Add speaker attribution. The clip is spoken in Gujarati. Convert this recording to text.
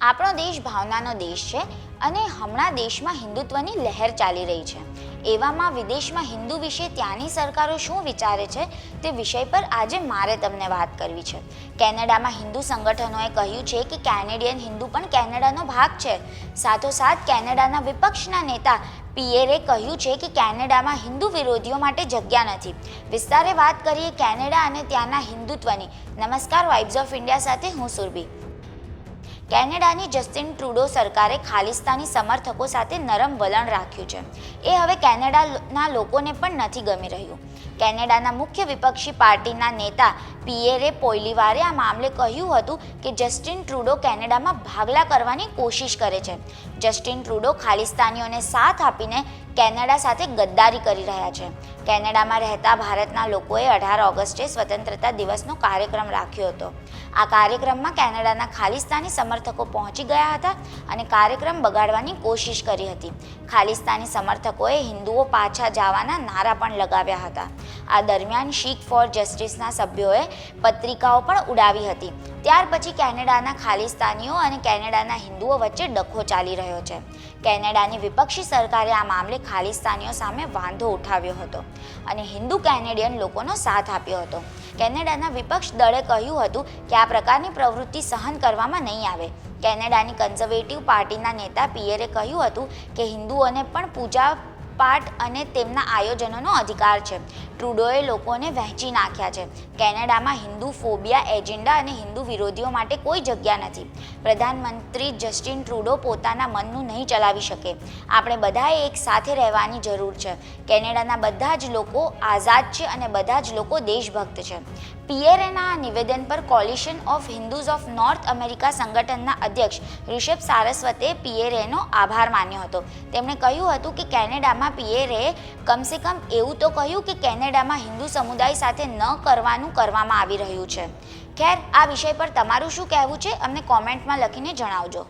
Speaker 1: આપણો દેશ ભાવનાનો દેશ છે અને હમણાં દેશમાં હિન્દુત્વની લહેર ચાલી રહી છે. એવામાં વિદેશમાં હિન્દુ વિશે ત્યાંની સરકારો શું વિચારે છે તે વિષય પર આજે મારે તમને વાત કરવી છે. કેનેડામાં હિન્દુ સંગઠનોએ કહ્યું છે કે કેનેડિયન હિન્દુ પણ કેનેડાનો ભાગ છે. સાથોસાથ કેનેડાના વિપક્ષના નેતા પિયરે કહ્યું છે કે કેનેડામાં હિન્દુ વિરોધીઓ માટે જગ્યા નથી. વિસ્તારે વાત કરીએ કેનેડા અને ત્યાંના હિન્દુત્વની. નમસ્કાર વાઇબ્સ ઓફ ઇન્ડિયા સાથે હું સુરભી. કેનેડાની જસ્ટિન ટ્રુડો સરકારે ખાલિસ્તાની સમર્થકો સાથે નરમ વલણ રાખ્યું છે. એ હવે કેનેડાના લોકોને પણ નથી ગમી રહ્યું. કેનેડાના મુખ્ય વિપક્ષી પાર્ટીના નેતા પિયરે પોઇલીવારે આ મામલે કહ્યું હતું કે જસ્ટિન ટ્રુડો કેનેડામાં ભાગલા કરવાની કોશિશ કરે છે. જસ્ટિન ટ્રુડો ખાલિસ્તાનીઓને સાથ આપીને કેનેડા સાથે ગદ્દારી કરી રહ્યા છે. કેનેડામાં રહેતા ભારતના લોકોએ અઢાર ઓગસ્ટે સ્વતંત્રતા દિવસનો કાર્યક્રમ રાખ્યો હતો. આ કાર્યક્રમમાં કેનેડાના ખાલિસ્તાની સમર્થકો પહોંચી ગયા હતા અને કાર્યક્રમ બગાડવાની કોશિશ કરી હતી. ખાલિસ્તાની સમર્થકોએ હિન્દુઓ પાછા જવાના નારા પણ લગાવ્યા હતા. આ દરમિયાન શીખ ફોર જસ્ટિસના સભ્યોએ પત્રિકાઓ પણ ઉડાવી હતી. ત્યાર પછી કેનેડાના ખાલિસ્તાનીઓ અને કેનેડાના હિન્દુઓ વચ્ચે ડખો ચાલી રહ્યો છે. કેનેડાની વિપક્ષી સરકારે આ મામલે ખાલિસ્તાનીઓ સામે વાંધો ઉઠાવ્યો હતો અને હિન્દુ કેનેડિયન લોકોનો સાથ આપ્યો હતો. કેનેડાના વિપક્ષ દળે કહ્યું હતું કે આ પ્રકારની પ્રવૃત્તિ સહન કરવામાં નહીં આવે. કેનેડાની કન્ઝર્વેટિવ પાર્ટીના નેતા પિયરે કહ્યું હતું કે હિન્દુઓને પણ પૂજા પાઠ અને તેમના આયોજનોનો અધિકાર છે. ટ્રુડોએ લોકોને વહેંચી નાખ્યા છે. કેનેડામાં હિન્દુ ફોબિયા, એજન્ડા અને હિન્દુ વિરોધીઓ માટે કોઈ જગ્યા નથી. પ્રધાનમંત્રી જસ્ટિન ટ્રુડો પોતાના મનનું નહીં ચલાવી શકે. આપણે બધાએ એક સાથે રહેવાની જરૂર છે. કેનેડાના બધા જ લોકો આઝાદ છે અને બધા જ લોકો દેશભક્ત છે. પિયરેના નિવેદન પર coalition of Hindus of North America સંગઠનના અધ્યક્ષ ઋષભ સારસ્વતે પિયરેનો આભાર માન્યો હતો. તેમણે કહ્યું હતું કે કેનેડામાં પિયરે કમસે કમ એવું તો કહ્યું કે કેનેડામાં હિન્દુ સમુદાય સાથે ન કરવાનું કરવામાં આવી રહ્યું છે? ખેર, આ વિષય પર તમારું શું કહેવું છે? અમને કોમેન્ટમાં લખીને જણાવજો.